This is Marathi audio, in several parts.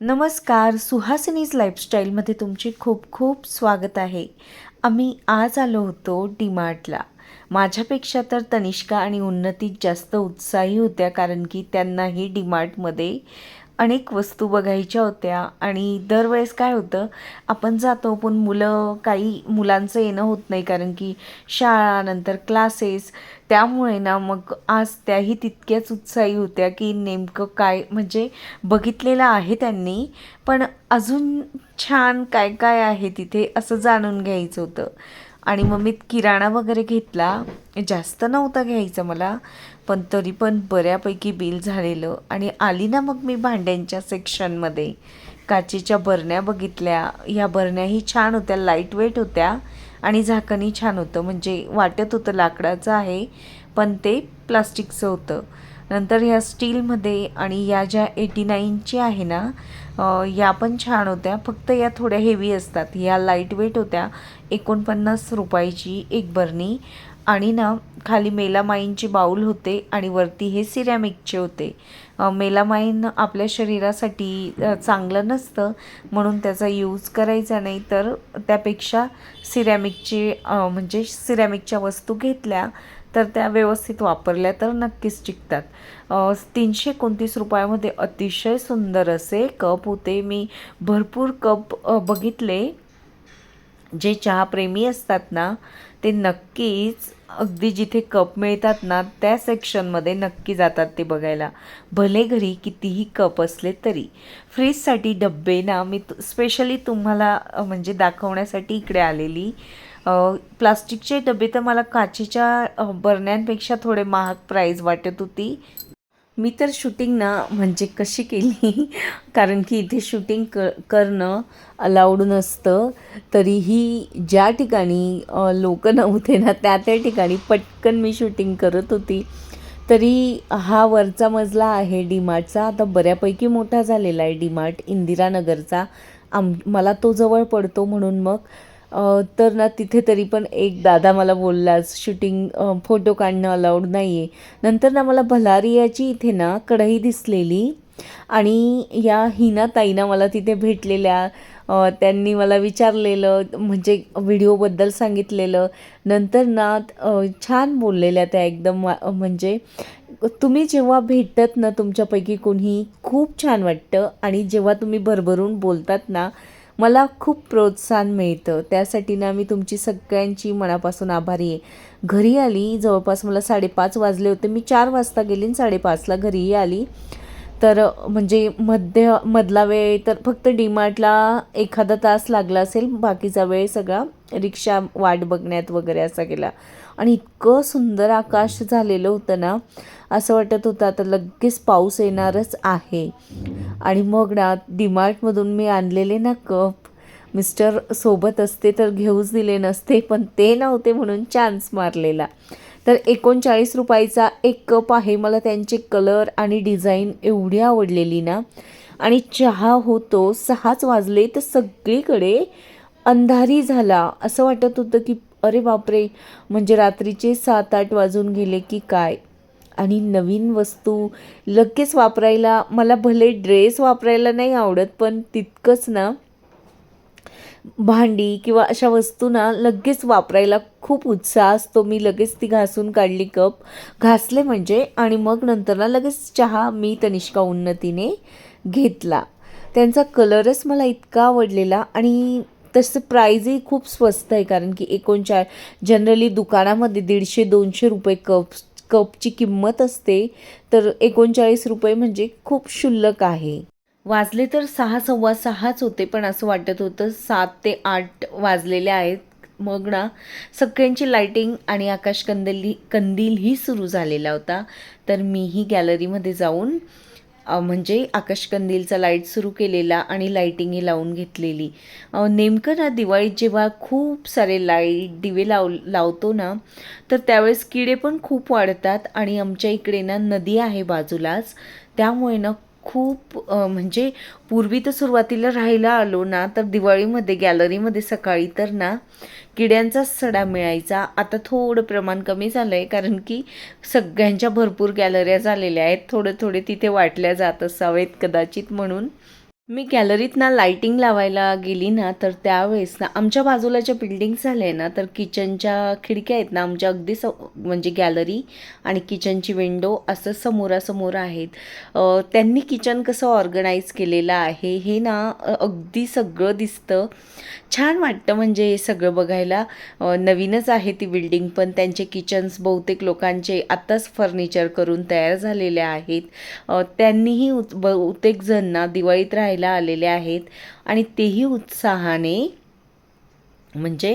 नमस्कार सुहासिनीज लाईफस्टाईलमध्ये तुमचे खूप खूप स्वागत आहे. आम्ही आज आलो होतो डीमार्टला माझ्यापेक्षा तर तनिष्का आणि उन्नती जास्त उत्साही होत्या कारण की त्यांनाही डीमार्टमध्ये अनेक वस्तू बघायच्या होत्या आणि दरवेळेस काय होतं आपण जातो पण मुलं काही मुलांचं येणं होत नाही कारण की शाळा नंतर क्लासेस त्यामुळे ना मग आज त्याही तितक्याच उत्साही होत्या की नेमकं काय म्हणजे बघितलेलं आहे त्यांनी पण अजून छान काय काय आहे तिथे असं जाणून घ्यायचं होतं. आणि मग मी किराणा वगैरे घेतला. जास्त नव्हता घ्यायचा मला. पण तरी पण बऱ्यापैकी बिल झालेलं. आणि आली ना मग मी भांड्यांच्या सेक्शनमध्ये. काचेच्या बरण्या बघितल्या. ह्या बरण्याही छान होत्या लाइट वेट होत्या आणि झाकणही छान होतं. म्हणजे वाटत होतं लाकडाचं आहे पण ते प्लास्टिकचं होतं. नंतर ह्या स्टीलमध्ये आणि या ज्या एटी नाईनची आहे ना या पण छान होत्या. फक्त या थोड्या हेवी असतात. ह्या लाइट वेट होत्या. एकोणपन्नास रुपयाची एक बरणी. आणि ना खाली मेलामाईनची बाऊल होते आणि वरती हे सिरॅमिकचे होते. मेलामाईन आपल्या शरीरासाठी चांगलं नसतं म्हणून त्याचा यूज करायचा नाही. तर त्यापेक्षा सिरॅमिकचे म्हणजे सिरॅमिकच्या वस्तू घेतल्या तर त्या व्यवस्थित वापरल्या तर नक्कीच टिकतात. तीनशे एकोणतीस रुपयामध्ये अतिशय सुंदर असे कप होते. मी भरपूर कप बघितले. जे चहाप्रेमी असतात ना ते नक्कीच अगदी जिथे कप मिळतात ना त्या सेक्शनमध्ये नक्की जातात ते बघायला. भले घरी कितीही कप असले तरी. फ्रीजसाठी डब्बे ना मी स्पेशली तुम्हाला म्हणजे दाखवण्यासाठी इकडे आलेली. प्लास्टिकचे डबे तर मला काचेच्या बरण्यांपेक्षा थोडे महाग प्राईज वाटत होती. मी तर शूटिंग ना म्हणजे कशी केली कारण की इथे शूटिंग क करणं अलाउड नसतं. तरीही ज्या ठिकाणी लोक नव्हते ना त्या त्या ठिकाणी पटकन मी शूटिंग करत होती. तरी हा वरचा मजला आहे डीमार्टचा. आता बऱ्यापैकी मोठा झालेला आहे डीमार्ट इंदिरानगरचा. आम मला तो जवळ पडतो म्हणून मग तर ना तिथे तरी पण एक दादा मला बोललाच शूटिंग फोटो काढणं अलाउड नाही आहे नंतर ना मला भलारियाची इथे ना कढई दिसलेली आणि या हिना ताईना मला तिथे भेटलेल्या त्यांनी मला विचारलेलं म्हणजे व्हिडिओबद्दल सांगितलेलं. नंतर ना छान बोललेल्या त्या एकदम वा- म्हणजे तुम्ही जेव्हा भेटत ना तुमच्यापैकी कोणी खूप छान वाटतं. आणि जेव्हा तुम्ही भरभरून बोलतात ना मला खूप प्रोत्साहन मिळतं. त्यासाठी ना मी तुमची सगळ्यांची मनापासून आभारी आहे. घरी आली जवळपास मला साडेपाच वाजले होते. मी चार वाजता गेली आणि साडेपाचला घरीही आली. तर म्हणजे मध्य मधला वेळ तर फक्त डीमार्टला एखादा तास लागला असेल. बाकीचा वेळ सगळा रिक्षा वाट बघण्यात वगैरे असा गेला. आणि इतकं सुंदर आकाश झालेलं होतं ना असं वाटत होतं आता लगेच पाऊस येणारच आहे. आणि मग ना डीमार्टमधून मी आणलेले ना कप मिस्टर सोबत असते तर घेऊच दिले नसते पण ते नव्हते म्हणून चान्स मारलेला. तर एकोणचाळीस रुपयाचा एक कप आहे मला त्यांचे कलर आणि डिझाईन एवढी आवडलेली ना. आणि चहा होतो सहाच वाजले तर सगळीकडे अंधारी झाला. असं वाटत होतं की अरे बापरे म्हणजे रात्रीचे सात आठ वाजून गेले की काय? आणि नवीन वस्तू लगेच वापरायला मला भले ड्रेस वापरायला नाही आवडत पण तितकंच ना. भांडी किंवा अशा वस्तू ना लगेच वापरायला खूप उत्साह असतो. मी लगेच ती घासून काढली कप. घासले म्हणजे आणि मग नंतर ना लगेच चहा मी तनिष्का उन्नतीने घेतला. त्यांचा कलरच मला इतका आवडलेला आणि तसं प्राईजही खूप स्वस्त आहे कारण की एकोणचाळ जनरली दुकानामध्ये दीडशे दोनशे रुपये कप कपची किंमत असते. तर एकोणचाळीस रुपये म्हणजे खूप क्षुल्लक आहे. वाजले तर सहा सव्वा सहाच होते पण असं वाटत होतं सात ते आठ वाजलेले आहेत. मग ना सगळ्यांची लाईटिंग आणि आकाश कंदील कंदीलही सुरू झालेला होता. तर मीही गॅलरीमध्ये जाऊन म्हणजे आकाशकंदीलचा लाइट सुरू केलेला आणि लाईटिंगही लावून घेतलेली. नेमकं ना दिवाळीत जेव्हा खूप सारे लाइट दिवे लाव लावतो ना तर त्यावेळेस किडे पण खूप वाढतात आणि आमच्या इकडे ना नदी आहे बाजूलाच. त्यामुळे ना खूप म्हणजे पूर्वी तर सुरुवातीला राहायला आलो ना तर दिवाळीमध्ये गॅलरीमध्ये सकाळी तर ना किड्यांचाच सडा मिळायचा. आता थोडं प्रमाण कमी झालं आहे कारण की सगळ्यांच्या भरपूर गॅलऱ्या झालेल्या आहेत. थोडे थोडे तिथे वाटल्या जात असावेत कदाचित म्हणून. मी गॅलरीत ना लायटिंग लावायला गेली ना तर त्यावेळेस ना आमच्या बाजूला ज्या बिल्डिंग्स झाल्या आहे ना तर किचनच्या खिडक्या आहेत ना आमच्या अगदी स म्हणजे गॅलरी आणि किचनची विंडो असं समोरासमोर आहेत. त्यांनी किचन कसं ऑर्गनाईज केलेलं आहे हे ना अगदी सगळं दिसतं. छान वाटतं म्हणजे हे सगळं बघायला. नवीनच आहे ती बिल्डिंग पण त्यांचे किचन्स बहुतेक लोकांचे आत्ताच फर्निचर करून तयार झालेले आहेत. त्यांनीही उत- बहुतेक जण ना दिवाळीत राहायला आलेले आहेत. आणि तेही उत्साहाने म्हणजे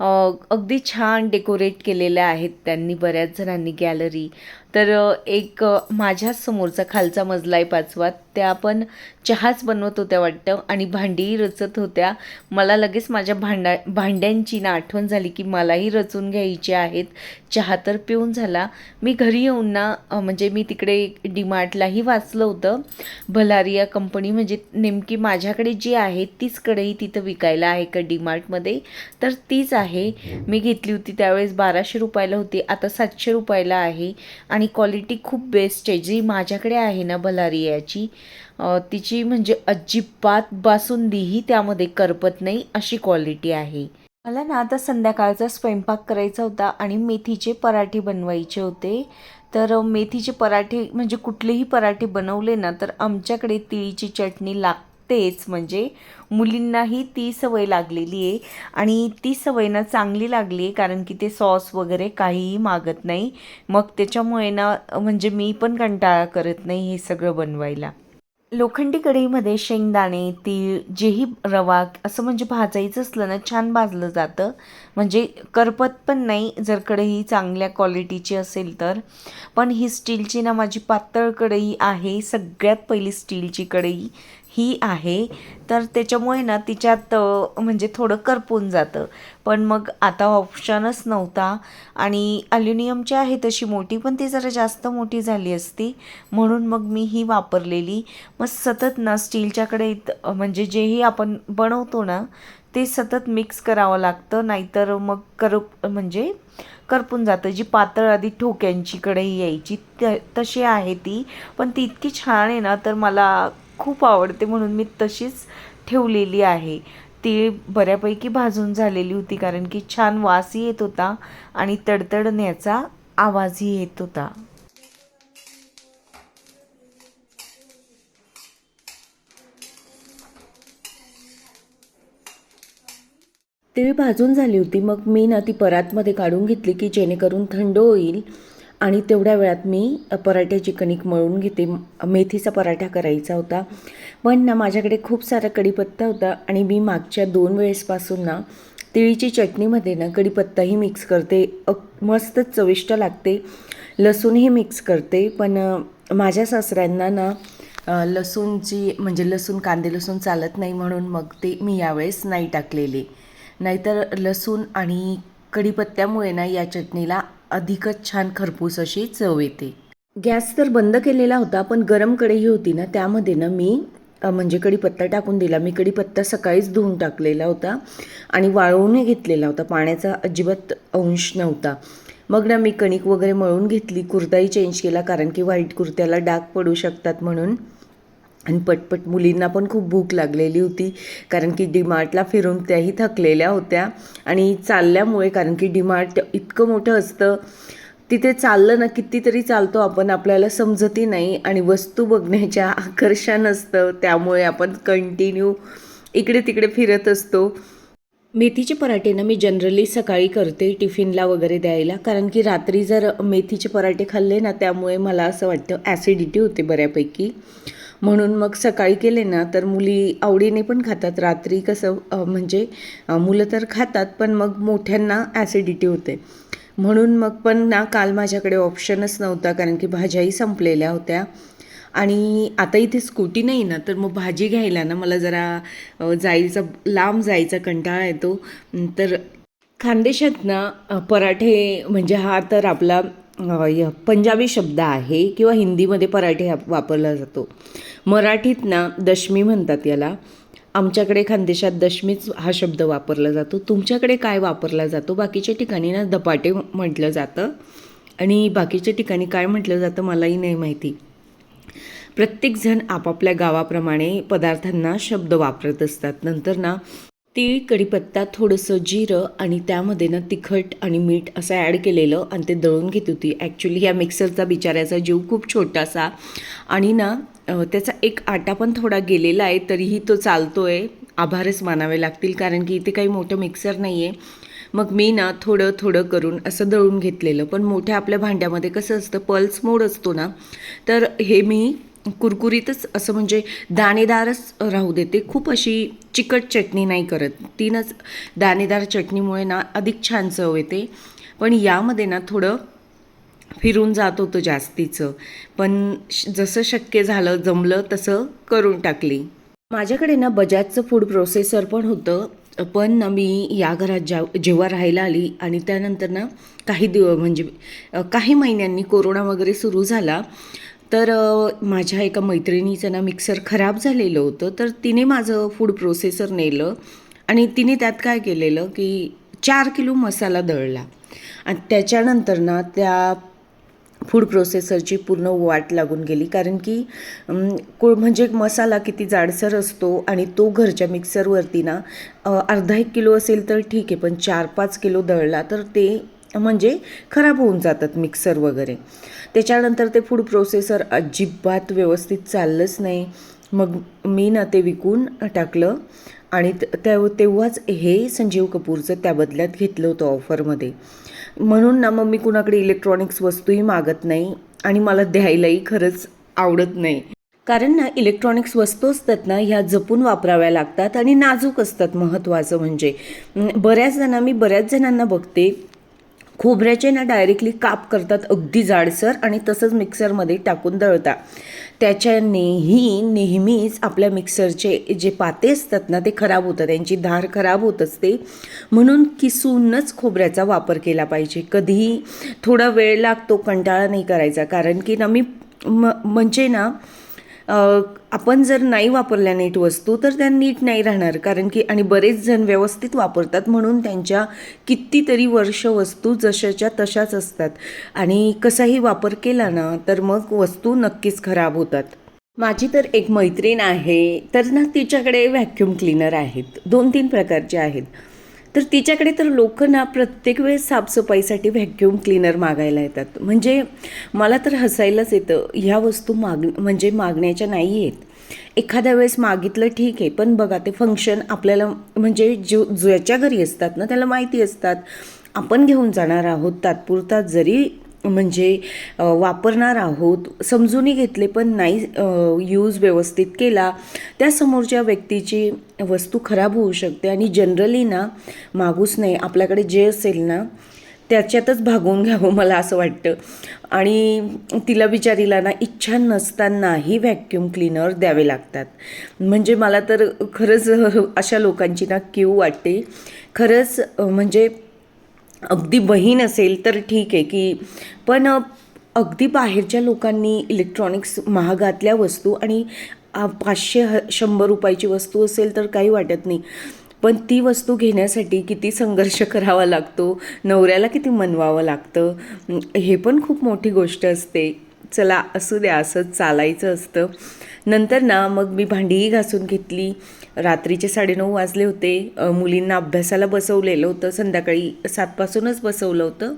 अगदी छान डेकोरेट केलेल्या आहेत त्यांनी बऱ्याच जणांनी गॅलरी तर एक अ, माझ्याच समोरचा खालचा मजला आहे पाचवा. त्या पण चहाच बनवत होत्या वाटतं आणि भांडीही रचत होत्या. मला लगेच माझ्या भांडा भांड्यांची ना आठवण झाली की मलाही रचून घ्यायची आहेत. चहा तर पिऊन झाला. मी घरी येऊन ना म्हणजे मी तिकडे डीमार्टलाही वाचलं होतं. भलारिया कंपनी म्हणजे नेमकी माझ्याकडे जी आहे तीच कढई तिथं विकायला आहे का डीमार्टमध्ये? तर तीच आहे. मी घेतली होती त्यावेळेस बाराशे रुपयाला होती. आता सातशे रुपयाला आहे. आणि क्वालिटी खूप बेस्ट आहे. जी माझ्याकडे आहे ना भलारियाची तिची म्हणजे अजिबात बासुंदीही त्यामध्ये करपत नाही अशी क्वालिटी आहे. मला ना आता संध्याकाळचा स्वयंपाक करायचा होता आणि मेथीचे पराठे बनवायचे होते. तर मेथीचे पराठे म्हणजे कुठलेही पराठे बनवले ना तर आमच्याकडे तिळीची चटणी लागते. तेच म्हणजे मुलींनाही ती सवय लागलेली आहे आणि ती सवय ना चांगली लागली आहे कारण की ते सॉस वगैरे काहीही मागत नाही. मग त्याच्यामुळे ना म्हणजे मी पण कंटाळा करत नाही हे सगळं बनवायला. लोखंडी कढईमध्ये शेंगदाणे तीळ जेही रवा असं म्हणजे भाजायचं असलं ना छान भाजलं जातं. म्हणजे करपत पण नाही जर कढई चांगल्या क्वालिटीची असेल तर. पण ही स्टीलची ना माझी पातळ कढई आहे सगळ्यात पहिली स्टीलची कढई. ही आहे. तर त्याच्यामुळे ना तिच्यात म्हणजे थोडं करपून जातं. पण मग आता ऑप्शनच नव्हता. आणि अल्युमिनियमची आहे तशी मोठी पण ती जरा जास्त मोठी झाली असती. म्हणून मग मी ही वापरलेली. मग सतत ना स्टीलच्याकडे म्हणजे जेही आपण बनवतो ना ते सतत मिक्स करावं लागतं. नाहीतर मग करप म्हणजे करपून जातं. जी पातळ आधी ठोक्यांचीकडे यायची त तशी आहे ती. पण ती इतकी छान आहे ना तर मला खूप आवडते म्हणून मी तशीच ठेवलेली आहे. ती बऱ्यापैकी भाजून झालेली होती कारण की छान वासही येत होता आणि तडतडण्याचा आवाजही येत होता. तिळ भाजून झाली होती. मग मी ना ती परातमध्ये काढून घेतली की जेणेकरून थंड होईल. आणि तेवढ्या वेळात मी पराठ्याची कणिक मळून घेते. मेथीचा पराठा करायचा होता. पण ना माझ्याकडे खूप सारा कढीपत्ता होता आणि मी मागच्या दोन वेळेसपासून ना तिळीची चटणीमध्ये ना कढीपत्ताही मिक्स करते. अक मस्तच चविष्ट लागते. लसूणही मिक्स करते. पण माझ्या सासऱ्यांना ना लसूणची म्हणजे लसूण कांदे लसूण चालत नाही म्हणून मग ते मी यावेळेस नाही टाकलेले. नाहीतर लसूण आणि कढीपत्त्यामुळे ना या चटणीला अधिकच छान खरपूस अशी चव येते. गॅस तर बंद केलेला होता पण गरम कढई होती ना त्यामध्ये ना मी म्हणजे कढीपत्ता टाकून दिला. मी कढीपत्ता सकाळीच धुवून टाकलेला होता आणि वाळवूनही घेतलेला होता. पाण्याचा अजिबात अंश नव्हता. मग ना मी कणिक वगैरे मळून घेतली. कुर्ताही चेंज केला कारण की व्हाईट कुर्त्याला डाग पडू शकतात म्हणून. आणि पटपट मुलींना पण खूप भूक लागलेली होती कारण की डिमार्टला फिरून त्याही थकलेल्या होत्या. आणि चालल्यामुळे कारण की डिमार्ट इतकं मोठं असतं तिथे चाललं ना कितीतरी चालतो आपण आपल्याला समजतही नाही. आणि वस्तू बघण्याच्या आकर्षण असतं त्यामुळे आपण कंटिन्यू इकडे तिकडे फिरत असतो. मेथीचे पराठे ना मी जनरली सकाळी करते टिफिनला वगैरे द्यायला. कारण की रात्री जर मेथीचे पराठे खाल्ले ना त्यामुळे मला असं वाटतं ॲसिडिटी होते बऱ्यापैकी. म्हणून मग सकाळी केले ना तर मुली आवडीने पण खातात. रात्री कसं म्हणजे मुलं तर खातात पण मग मोठ्यांना ॲसिडिटी होते. म्हणून मग पण ना काल माझ्याकडे ऑप्शनच नव्हता कारण की भाज्याही संपलेल्या होत्या. आणि आता इथे स्कूटी नाही ना तर मग भाजी घ्यायला ना मला जरा जायचा लांब जायचा कंटाळा येतो. तर खानदेशात ना पराठे म्हणजे हा तर आपला पंजाबी शब्द आहे किंवा हिंदीमध्ये पराठे हा वापरला जातो. मराठीत ना दशमी म्हणतात याला. आमच्याकडे खानदेशात दशमीच हा शब्द वापरला जातो. तुमच्याकडे काय वापरला जातो? बाकीच्या ठिकाणी ना धपाटे म्हटलं जातं. आणि बाकीच्या ठिकाणी काय म्हटलं जातं मलाही नाही माहिती. प्रत्येकजण आपापल्या गावाप्रमाणे पदार्थांना शब्द वापरत असतात. नंतर ना तीळ कढीपत्ता थोडंसं जिरं आणि त्यामध्ये ना तिखट आणि मीठ असं ॲड केलेलं आणि ते दळून घेत होती. ॲक्च्युली ह्या मिक्सरचा बिचाऱ्याचा जीव खूप छोटासा आणि ना त्याचा एक आटा पण थोडा गेलेला आहे तरीही तो चालतो आहे आभारच मानावे लागतील कारण की इथे काही मोठं मिक्सर नाही आहे मग मी ना थोडं थोडं करून असं दळून घेतलेलं. पण मोठ्या आपल्या भांड्यामध्ये कसं असतं पल्स मोड असतो ना तर हे मी कुरकुरीतच असं म्हणजे दाणेदारच राहू देते खूप अशी चिकट चटणी नाही करत. तीनच दाणेदार चटणीमुळे ना अधिक छान चव येते. पण यामध्ये ना थोडं फिरून जात होतं जास्तीचं. पण श- जसं शक्य झालं जमलं तसं करून टाकली. माझ्याकडे ना बजाजचं फूड प्रोसेसर पण होतं. पण ना मी या घरात ज्या जेव्हा राहायला आली आणि त्यानंतर ना काही दिव म्हणजे काही महिन्यांनी कोरोना वगैरे सुरू झाला तर माझ्या एका मैत्रिणीचं ना मिक्सर खराब झालेलं होतं तर तिने माझं फूड प्रोसेसर नेलं आणि तिने त्यात काय केलेलं की चार किलो मसाला दळला. आणि त्याच्यानंतर ना त्या फूड प्रोसेसरची पूर्ण वाट लागून गेली कारण की को म्हणजे मसाला किती जाडसर असतो आणि तो घरच्या मिक्सरवरती ना अर्धा एक किलो असेल तर ठीक आहे पण चार पाच किलो दळला तर ते म्हणजे खराब होऊन जातात मिक्सर वगैरे. त्याच्यानंतर ते फूड प्रोसेसर अजिबात व्यवस्थित चाललंच नाही. मग मी ना ते विकून टाकलं आणि त- त्या तेव्हाच हे संजीव कपूरचं त्या बदल्यात घेतलं होतं ऑफरमध्ये म्हणून ना मग मी कुणाकडे इलेक्ट्रॉनिक्स वस्तूही मागत नाही आणि मला द्यायलाही खरंच आवडत नाही. कारण ना इलेक्ट्रॉनिक्स वस्तू असतात ना ह्या जपून वापराव्या लागतात आणि नाजूक असतात महत्त्वाचं म्हणजे. बऱ्याच जणांना मी बऱ्याच जणांना बघते खोबऱ्याचे ना डायरेक्टली काप करतात अगदी जाडसर आणि तसंच मिक्सरमध्ये टाकून दळतात. त्याच्यानेही नेहमीच आपल्या मिक्सरचे जे पाते असतात ना ते खराब होतात. त्यांची धार खराब होत असते. म्हणून किसूनच खोबऱ्याचा वापर केला पाहिजे. कधीही थोडा वेळ लागतो कंटाळा नाही करायचा. कारण की ना मी म म्हणजे ना आपण जर नाही वापरल्या नीट वस्तू तर त्या नीट नाही राहणार. कारण की आणि बरेच जण व्यवस्थित वापरतात म्हणून त्यांच्या कितीतरी वर्ष वस्तू जशाच्या तशाच असतात. आणि कसाही वापर केला ना तर मग वस्तू नक्कीच खराब होतात. माझी तर एक मैत्रीण आहे तर ना तिच्याकडे व्हॅक्यूम क्लीनर आहेत. दोन तीन प्रकारचे आहेत. तर तिच्याकडे तर लोक ना प्रत्येक वेळेस साफसफाईसाठी व्हॅक्यूम क्लीनर मागायला येतात. म्हणजे मला तर हसायलाच येतं ह्या वस्तू माग म्हणजे मागण्याच्या नाही आहेत. एखाद्या वेळेस मागितलं ठीक आहे पण बघा ते फंक्शन आपल्याला म्हणजे जो ज्याच्या घरी असतात ना त्याला माहिती असतात. आपण घेऊन जाणार आहोत तात्पुरता जरी म्हणजे वापरणार आहोत समजूनही घेतले पण नाही यूज व्यवस्थित केला त्या समोरच्या व्यक्तीची वस्तू खराब होऊ शकते आणि जनरली ना मागूस नाही आपल्याकडे जे असेल ना त्याच्यातच भागवून घ्यावं मला असं वाटतं. आणि तिला बिचारीला ना इच्छा नसतानाही व्हॅक्यूम क्लीनर द्यावे लागतात. म्हणजे मला तर खरंच अशा लोकांची ना क्यू वाटते. खरंच म्हणजे अगदी बहीण असेल तर ठीक आहे की पण अगदी बाहेरच्या लोकांनी इलेक्ट्रॉनिक्स महागातल्या वस्तू आणि पाचशे ह शंभर रुपयाची वस्तू असेल तर काही वाटत नाही. पण ती वस्तू घेण्यासाठी किती संघर्ष करावा लागतो नवऱ्याला किती मनवावं लागतं हे पण खूप मोठी गोष्ट असते. चला असू द्या असंच चालायचं असतं. नंतर ना मग मी भांडीही घासून घेतली. रात्रीचे साडेनऊ वाजले होते. मुलींना अभ्यासाला बसवलेलं होतं. संध्याकाळी सातपासूनच बसवलं होतं.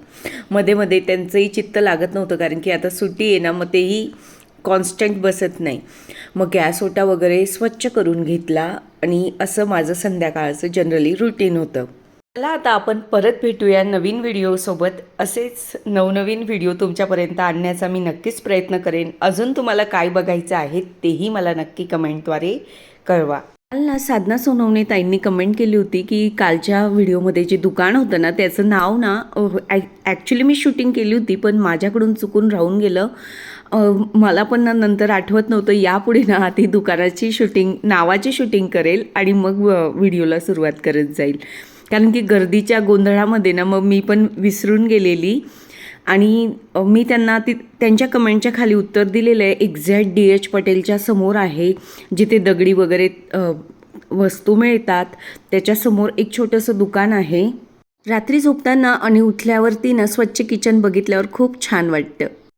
मध्ये मध्ये त्यांचंही चित्त लागत नव्हतं कारण की आता सुट्टी आहे ना मग तेही कॉन्स्टंट बसत नाही. मग गॅस ओटा वगैरे स्वच्छ करून घेतला आणि असं माझं संध्याकाळचं जनरली रुटीन होतं. चला आता आपण परत भेटूया नवीन व्हिडिओसोबत असेच नवनवीन व्हिडिओ तुमच्यापर्यंत आणण्याचा मी नक्कीच प्रयत्न करेन. अजून तुम्हाला काय बघायचं आहे तेही मला नक्की कमेंटद्वारे कळवा. काल ना साधना सोनवणे ताईंनी कमेंट केली होती की कालच्या व्हिडिओमध्ये जे दुकान होतं ना त्याचं नाव ना ॲक्च्युली मी शूटिंग केली होती पण माझ्याकडून चुकून राहून गेलं. मला पण ना नंतर आठवत नव्हतं यापुढे ना ती दुकानाची शूटिंग नावाची शूटिंग करेल आणि मग व्हिडिओला सुरुवात करत जाईल. कारण की गर्दीच्या गोंधळामध्ये ना मग मी पण विसरून गेलेली. आणि मी त्यांना ती त्यांच्या कमेंटच्या खाली उत्तर दिलेलं आहे एक्झॅक्ट डी एच पटेलच्या समोर आहे जिथे दगडी वगैरे वस्तू मिळतात त्याच्यासमोर एक छोटंसं दुकान आहे. रात्री झोपताना आणि उठल्यावरती ना स्वच्छ किचन बघितल्यावर खूप छान वाटतं.